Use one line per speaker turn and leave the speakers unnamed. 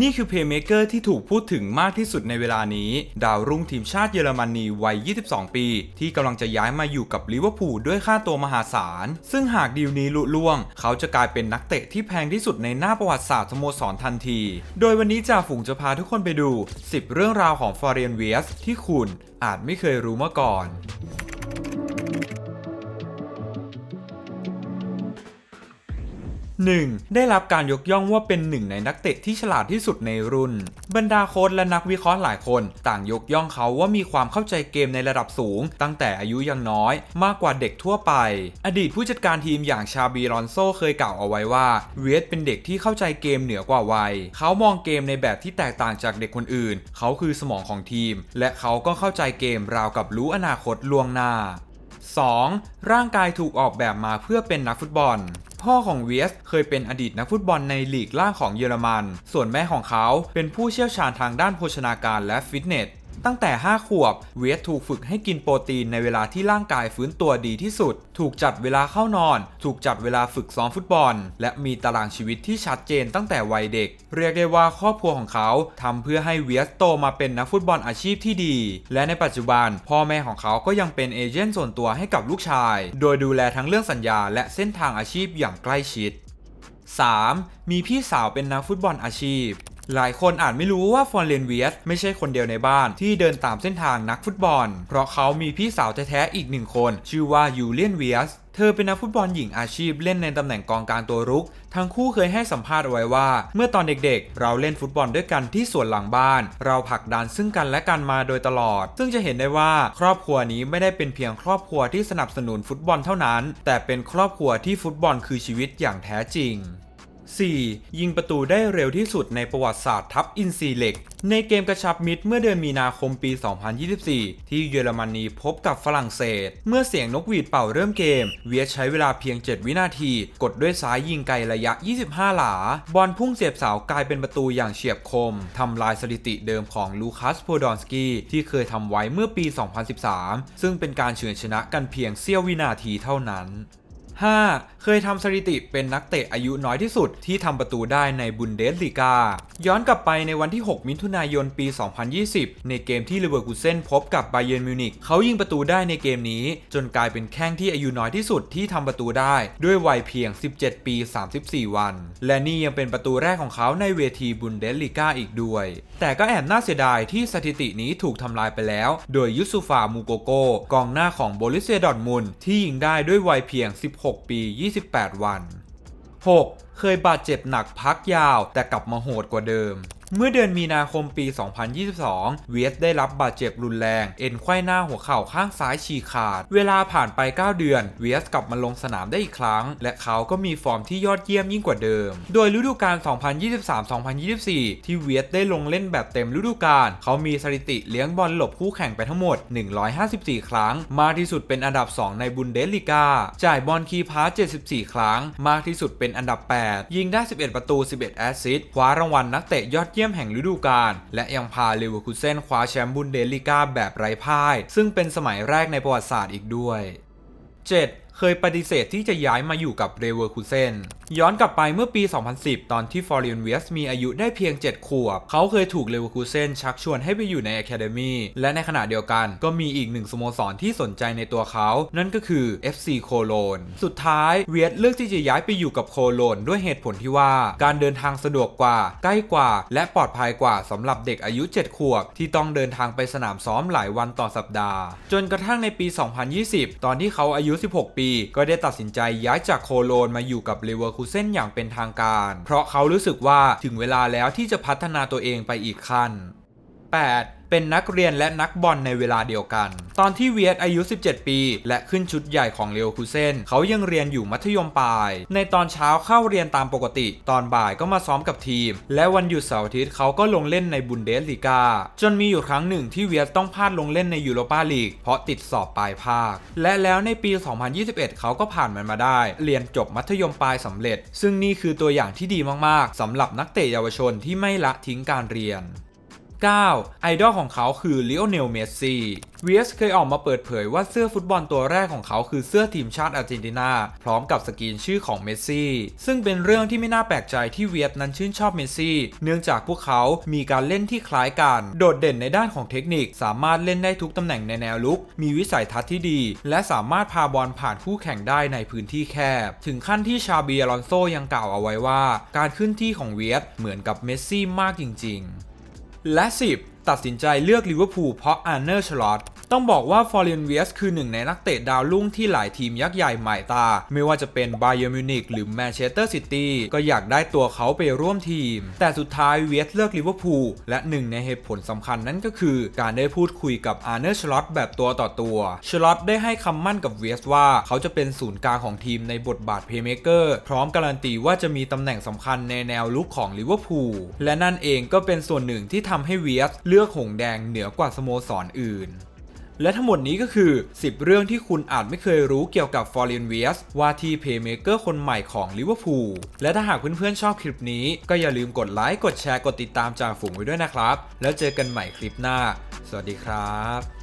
นี่คือเพย์เมเกอร์ที่ถูกพูดถึงมากที่สุดในเวลานี้ ดาวรุ่งทีมชาติเยอรมนีวัย 22 ปี ที่กำลังจะย้ายมาอยู่กับลิเวอร์พูลด้วยค่าตัวมหาศาล ซึ่งหากดีลนี้ลุล่วง เขาจะกลายเป็นนักเตะที่แพงที่สุดในหน้าประวัติศาสตร์สโมสรทันที โดยวันนี้จ่าฝูงจะพาทุกคนไปดู 10 เรื่องราวของฟอร์เรียนเวียสที่คุณอาจไม่เคยรู้มาก่อน 1. ได้รับการยกย่องว่าเป็นหนึ่งในนักเตะที่ฉลาดที่สุดในรุ่น บรรดาโค้ชและนักวิเคราะห์หลายคน ต่างยกย่องเขาว่ามีความเข้าใจเกมในระดับสูง ตั้งแต่อายุยังน้อย มากกว่าเด็กทั่วไป อดีตผู้จัดการทีมอย่างชาบีรอนโซเคยกล่าวเอาไว้ว่า เวสเป็นเด็กที่เข้าใจเกมเหนือกว่าวัย เขามองเกมในแบบที่แตกต่างจากเด็กคนอื่น เขาคือสมองของทีม และเขาก็เข้าใจเกมราวกับรู้อนาคตล่วงหน้า 2. ร่างกายถูกออกแบบมาเพื่อเป็นนักฟุตบอล พ่อของเวียสเคยเป็นอดีตนักฟุตบอลในลีกล่างของเยอรมัน ส่วนแม่ของเขาเป็นผู้เชี่ยวชาญทางด้านโภชนาการและฟิตเนส ตั้งแต่ 5 ขวบ เวียสถูกฝึกให้กินโปรตีนในเวลาที่ร่างกายฟื้นตัวดีที่สุด ถูกจัดเวลาเข้านอน ถูกจัดเวลาฝึกซ้อมฟุตบอล และมีตารางชีวิตที่ชัดเจนตั้งแต่วัยเด็ก เรียกได้ว่าครอบครัวของเขาทำเพื่อให้เวียสโตมาเป็นนักฟุตบอลอาชีพที่ดี และในปัจจุบัน พ่อแม่ของเขาก็ยังเป็นเอเจนต์ส่วนตัวให้กับลูกชาย โดยดูแลทั้งเรื่องสัญญา และเส้นทางอาชีพอย่างใกล้ชิด 3. มีพี่สาวเป็นนักฟุตบอลอาชีพ หลายคนอาจไม่รู้ว่าฟอนเลนเวียสไม่ใช่คนเดียวในบ้านที่เดินตามเส้นทางนักฟุตบอล เพราะเขามีพี่สาวแท้ๆอีกหนึ่งคน ชื่อว่ายูเลียนเวียสเธอเป็นนักฟุตบอลหญิงอาชีพเล่นในตำแหน่งกองกลางตัวรุก ทั้งคู่เคยให้สัมภาษณ์เอาไว้ว่า เมื่อตอนเด็กๆ เราเล่นฟุตบอลด้วยกันที่สวนหลังบ้าน เราผลักดันซึ่งกันและกันมาโดยตลอด ซึ่งจะเห็นได้ว่าครอบครัวนี้ไม่ได้เป็นเพียงครอบครัวที่สนับสนุนฟุตบอลเท่านั้น แต่เป็นครอบครัวที่ฟุตบอลคือชีวิตอย่างแท้จริง 4. ยิงประตูได้เร็วที่สุดในประวัติศาสตร์ทัพอินซีเหล็ก ในเกมกระชับมิตรเมื่อเดือนมีนาคมปี 2024 ที่เยอรมนีพบกับฝรั่งเศส เมื่อเสียงนกหวีดเป่าเริ่มเกม เวียใช้เวลาเพียง 7 วินาที กดด้วยซ้ายยิงไกลระยะ 25 หลา บอลพุ่งเสียบเสากลายเป็นประตูอย่างเฉียบคม ทำลายสถิติเดิมของลูคัสโพดอนสกี้ที่เคยทำไว้เมื่อปี 2013 ซึ่งเป็นการเฉือนชนะกันเพียงเสี้ยววินาทีเท่านั้น 5. เคยทำสถิติเป็นนักเตะอายุน้อยที่สุดที่ทำประตูได้ในบุนเดสลีกา ย้อนกลับไปในวันที่ 6 มิถุนายนปี 2020 ในเกมที่เลเวอร์คูเซนพบกับไบเยนมิวนิกเขายิงประตูได้ในเกมนี้ จนกลายเป็นแข้งที่อายุน้อยที่สุดที่ทำประตูได้ ด้วยวัยเพียง 17 ปี 34 วัน และนี่ยังเป็นประตูแรกของเขาในเวทีบุนเดสลีกาอีกด้วย แต่ก็แอบน่าเสียดายที่สถิตินี้ถูกทำลายไปแล้ว โดยยุสุฟามูโกโกกองหน้าของโบลิเซียดอร์มุนที่ยิงได้ด้วยวัยเพียง 16 6 ปี 28 วัน 6. เคยบาดเจ็บหนักพักยาวแต่กลับมาโหดกว่าเดิม เมื่อเดือนมีนาคมปี 2022 เวียสได้รับบาดเจ็บรุนแรง เอ็นไขว้หน้าหัวเข่าข้างซ้ายฉีกขาด เวลาผ่านไป 9 เดือน เวียสกลับมาลงสนามได้อีกครั้ง และเขาก็มีฟอร์มที่ยอดเยี่ยมยิ่งกว่าเดิม โดยฤดูกาล 2023-2024 ที่เวียสได้ลงเล่นแบบเต็มฤดูกาล เขามีสถิติเลี้ยงบอลหลบคู่แข่งไปทั้งหมด 154 ครั้ง มากที่สุดเป็นอันดับ 2 ในบุนเดสลีกา จ่ายบอลคีพาส74 ครั้ง มากที่สุดเป็นอันดับ 8 ยิงได้ 11 ประตู 11 แอสซิสต์ คว้ารางวัลนักเตะยอดเยี่ยมแห่งฤดูกาลและยังพาเลเวอร์คูเซนคว้าแชมป์บุนเดลิก้าแบบไร้พ่าย ซึ่งเป็นสมัยแรกในประวัติศาสตร์อีกด้วย 7. เคยปฏิเสธที่จะย้ายมาอยู่กับเรเวอร์คูเซนย้อนกลับไปเมื่อปี 2010 ตอนที่ฟอร์เรียนเวียสมีอายุได้เพียง 7 ขวบ เขาเคยถูกเรเวอร์คูเซนชักชวนให้ไปอยู่ในอะคาเดมีและในขณะเดียวกันก็มีอีกหนึ่งสโมสรที่สนใจในตัวเขา นั่นก็คือ FC โคโลน สุดท้ายเวียสเลือกที่จะย้ายไปอยู่กับโคโลนด้วยเหตุผลที่ว่าการเดินทางสะดวกกว่า ใกล้กว่า และปลอดภัยกว่าสำหรับเด็กอายุ 7 ขวบ ที่ต้องเดินทางไปสนามซ้อมหลายวันต่อสัปดาห์ จนกระทั่งในปี 2020 ตอนที่เขาอายุ 16 ปีก็ได้ตัดสินใจย้ายจากโคโลนมาอยู่กับเลเวอร์คูเซนอย่างเป็นทางการ เพราะเขารู้สึกว่าถึงเวลาแล้วที่จะพัฒนาตัวเองไปอีกขั้น 8. เป็นนักเรียนและนักบอลในเวลาเดียวกัน ตอนที่เวียดอายุ 17 ปี และขึ้นชุดใหญ่ของเลโอคูเซนเขายังเรียนอยู่มัธยมปลาย ในตอนเช้าเข้าเรียนตามปกติ ตอนบ่ายก็มาซ้อมกับทีม และวันหยุดเสาร์อาทิตย์เขาก็ลงเล่นในบุนเดสลีกา จนมีอยู่ครั้งหนึ่งที่เวียดต้องพลาดลงเล่นในยูโรปาลีก เพราะติดสอบปลายภาค และแล้วในปี 2021 เขาก็ผ่านมันมาได้ เรียนจบมัธยมปลายสำเร็จ ซึ่งนี่คือตัวอย่างที่ดีมากๆสำหรับนักเตะเยาวชนที่ไม่ละทิ้งการเรียน 9 ไอดอลของเขาคือลิโอเนล เมสซี่เวียสเคยออกมาเปิดเผยว่าเสื้อฟุตบอลตัวแรกของเขาคือเสื้อทีมชาติอาร์เจนตินา พร้อมกับสกรีนชื่อของเมสซี่ ซึ่งเป็นเรื่องที่ไม่น่าแปลกใจที่เวียสนั้นชื่นชอบเมสซี่ เนื่องจากพวกเขามีการเล่นที่คล้ายกัน โดดเด่นในด้านของเทคนิค สามารถเล่นได้ทุกตำแหน่งในแนวลุก มีวิสัยทัศน์ที่ดี และสามารถพาบอลผ่านคู่แข่งได้ในพื้นที่แคบ ถึงขั้นที่ชาบีอลอนโซยังกล่าวเอาไว้ว่า การขึ้นที่ของเวียสเหมือนกับเมสซี่มากจริง ๆ และ 10 ตัดสินใจเลือกลิเวอร์พูลเพราะอาร์เนอร์ชลอต ต้องบอกว่าฟอร์เรนเวียสคือหนึ่งในนักเตะดาวรุ่งที่หลายทีมยักษ์ใหญ่หมายตา ไม่ว่าจะเป็นบ y เ r n มิวนิกหรือแมนเชสเตอร์ซิตี้ก็อยากได้ตัวเขาไปร่วมทีม แต่สุดท้ายเวียสเลือกลิเวอร์พูลและหนึ่งในเหตุผลสำคัญนั่นก็คือ การได้พูดคุยกับอาร์เนอร์ชลอตแบบตัวต่อตัวชลอตได้ให้คำมั่นกับเวียสว่าเขาจะเป็นศูนย์กลางของทีมในบทบาทเพลย์เมเกอร์พร้อมการันตีว่าจะมีตำแหน่งสำคัญในแนวลุกของลิเวอร์พูลและนั่นเองก็เป็นส่วนหนึ่งที่ทำให้เวียสเลือกหงแดงเหนือกว่าสโมสรออื่น และทั้งหมดนี้ก็คือ 10 เรื่องที่คุณอาจไม่เคยรู้เกี่ยวกับฟอร์เรนเวียสว่าที่เพย์เมเกอร์คนใหม่ของลิเวอร์พูลและถ้าหากเพื่อนๆชอบคลิปนี้ ก็อย่าลืมกดไลค์กดแชร์กดติดตามจากฝูงไว้ด้วยนะครับ แล้วเจอกันใหม่คลิปหน้า สวัสดีครับ